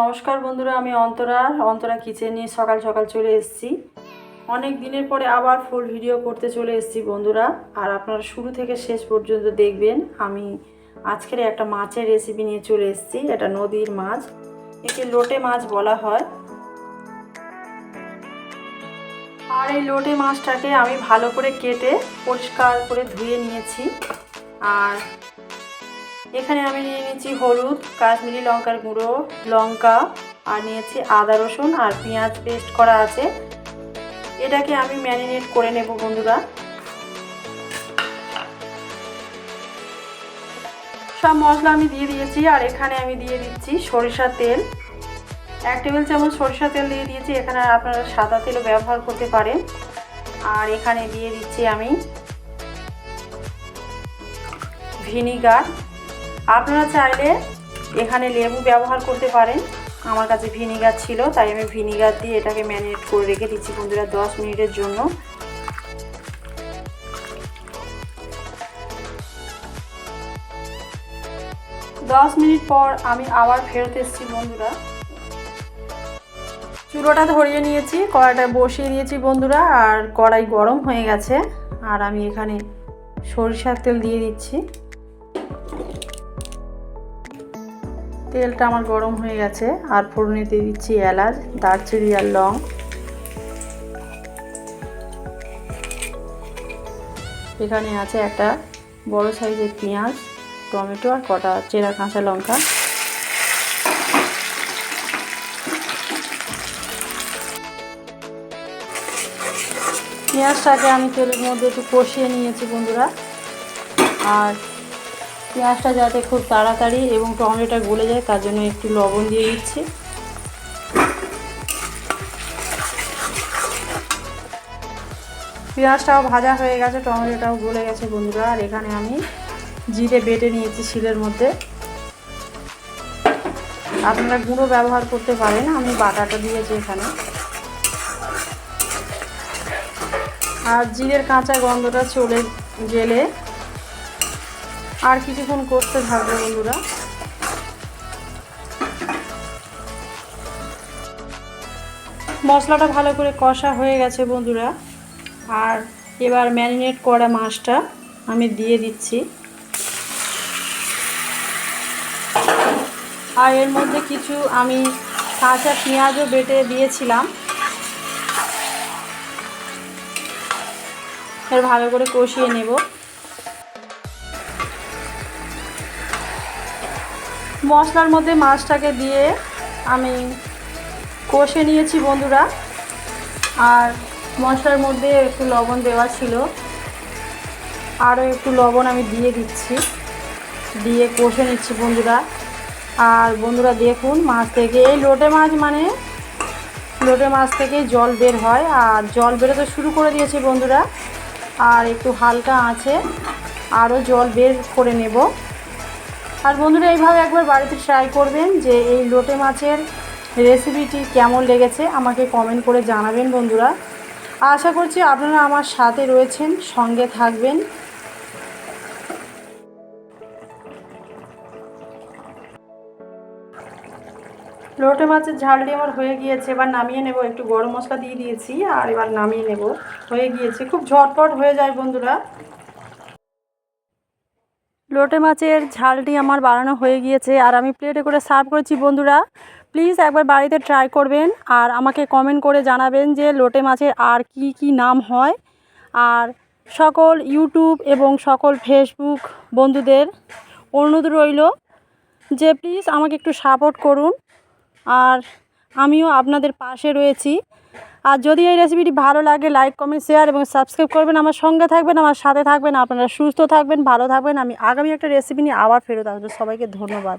নমস্কার বন্ধুরা, আমি অন্তরা। অন্তরা কিচেন সকাল সকাল চলে এসেছি। অনেক দিনের পরে আবার ফুল ভিডিও করতে চলে এসেছি বন্ধুরা। আর আপনারা শুরু থেকে শেষ পর্যন্ত দেখবেন, আমি আজকের একটা মাছের রেসিপি নিয়ে চলে এসেছি। এটা নদীর মাছ, একে লোটে মাছ বলা হয়। আর এই লোটে মাছটাকে আমি ভালো করে কেটে পরিষ্কার করে ধুয়ে নিয়েছি। আর এখানে আমি নিয়ে নিয়েছি হলুদ, কাশ্মীরি লঙ্কার গুঁড়ো, লঙ্কা, আর নিয়েছি আদা রসুন আর পেঁয়াজ পেস্ট করা আছে। এটাকে আমি ম্যারিনেট করে নেব বন্ধুরা। সব মশলা আমি দিয়ে দিয়েছি আর এখানে আমি দিয়ে দিচ্ছি সরিষার তেল। এক টেবিল চামচ সরিষা তেল দিয়ে দিয়েছি, এখানে আপনারা সাদা তেলও ব্যবহার করতে পারেন। আর এখানে দিয়ে দিচ্ছি আমি ভিনিগার। আপনারা চাইলে এখানে লেবু ব্যবহার করতে পারেন। আমার কাছে ভিনিগার ছিল, তাই আমি ভিনিগার দিয়ে এটাকে ম্যারিনেট করে রেখে দিচ্ছি বন্ধুরা দশ মিনিটের জন্য। দশ মিনিট পর আমি আবার ফেরত এসেছি বন্ধুরা। চুলোটা ধরিয়ে নিয়েছি, কড়াইটা বসিয়ে দিয়েছি বন্ধুরা, আর কড়াই গরম হয়ে গেছে। আর আমি এখানে সরিষার তেল দিয়ে দিচ্ছি। তেলটা আমার গরম হয়ে গেছে, আর ফোড়নিতে দিচ্ছি এলাচ, দারচিনি আর লং। এখানে আছে একটা বড় সাইজের পেঁয়াজ, টমেটো আর কটা চেরা কাঁচা লঙ্কা। পেঁয়াজটাকে আমি তেলের মধ্যে একটু কষিয়ে নিয়েছি বন্ধুরা। আর পেঁয়াজটা যাতে খুব তাড়াতাড়ি এবং টমেটোটা গলে যায়, তার জন্য একটু লবণ দিয়ে দিচ্ছি। পেঁয়াজটাও ভাজা হয়ে গেছে, টমেটোটাও গলে গেছে বন্ধুরা। আর এখানে আমি জিরে বেটে নিয়েছি শিলের মধ্যে। আপনারা গুঁড়ো ব্যবহার করতে পারেন, আমি বাটাটা দিয়েছি এখানে। আর জিরের কাঁচা গন্ধটা চলে গেলে আর কিছুক্ষণ করতে থাকবে বন্ধুরা। মশলাটা ভালো করে কষা হয়ে গেছে বন্ধুরা। আর এবার ম্যারিনেট করা মাছটা আমি দিয়ে দিচ্ছি। আর এর মধ্যে কিছু আমি কাঁচা পেঁয়াজও বেটে দিয়েছিলাম। এর ভালো করে কষিয়ে নেব। মশলার মধ্যে মাছটাকে দিয়ে আমি কষে নিয়েছি বন্ধুরা। আর মশলার মধ্যে একটু লবণ দেওয়া ছিল। আরও একটু লবণ আমি দিয়ে দিচ্ছি। দিয়ে কষে নিচ্ছি বন্ধুরা। আর বন্ধুরা দেখুন মাছ থেকে, এই লোটে মাছ মানে লোটে মাছ থেকে জল বের হয়। আর জল বেরোতে শুরু করে দিয়েছি বন্ধুরা। আর একটু হালকা আছে। আরও জল বের করে নেব। আর বন্ধুরা, এইভাবে একবার বাড়িতে ট্রাই করবেন যে এই লোটে মাছের রেসিপিটি কেমন লেগেছে। আমাকে কমেন্ট করে জানাবেন বন্ধুরা। আশা করছি আপনারা আমার সাথে রয়েছেন, সঙ্গে থাকবেন। লোটে মাছের ঝালটি আমার হয়ে গিয়েছে। এবার নামিয়ে নেব, একটু গরম মশলা দিয়ে দিয়েছি, আর এবার নামিয়ে নেব। হয়ে গিয়েছে, খুব ঝটপট হয়ে যায় বন্ধুরা। লোটে মাছের ঝালটি আমার বানানো হয়ে গিয়েছে আর আমি প্লেটে করে সার্ভ করেছি, বন্ধুরা। প্লিজ একবার বাড়িতে ট্রাই করবেন আর আমাকে কমেন্ট করে জানাবেন যে লোটে মাছের আর কি কি নাম হয়। আর সকল ইউটিউব এবং সকল ফেসবুক বন্ধুদের অনুরোধ রইল যে প্লিজ আমাকে একটু সাপোর্ট করুন। আর আমিও আপনাদের পাশে রয়েছি। আর যদি এই রেসিপিটি ভালো লাগে লাইক কমেন্ট শেয়ার এবং সাবস্ক্রাইব করবেন। আমার সঙ্গে থাকবেন, আমার সাথে থাকবেন, আপনারা সুস্থ থাকবেন, ভালো থাকবেন। আমি আগামী একটা রেসিপি নিয়ে আবার ফেরত আসব। সবাইকে ধন্যবাদ।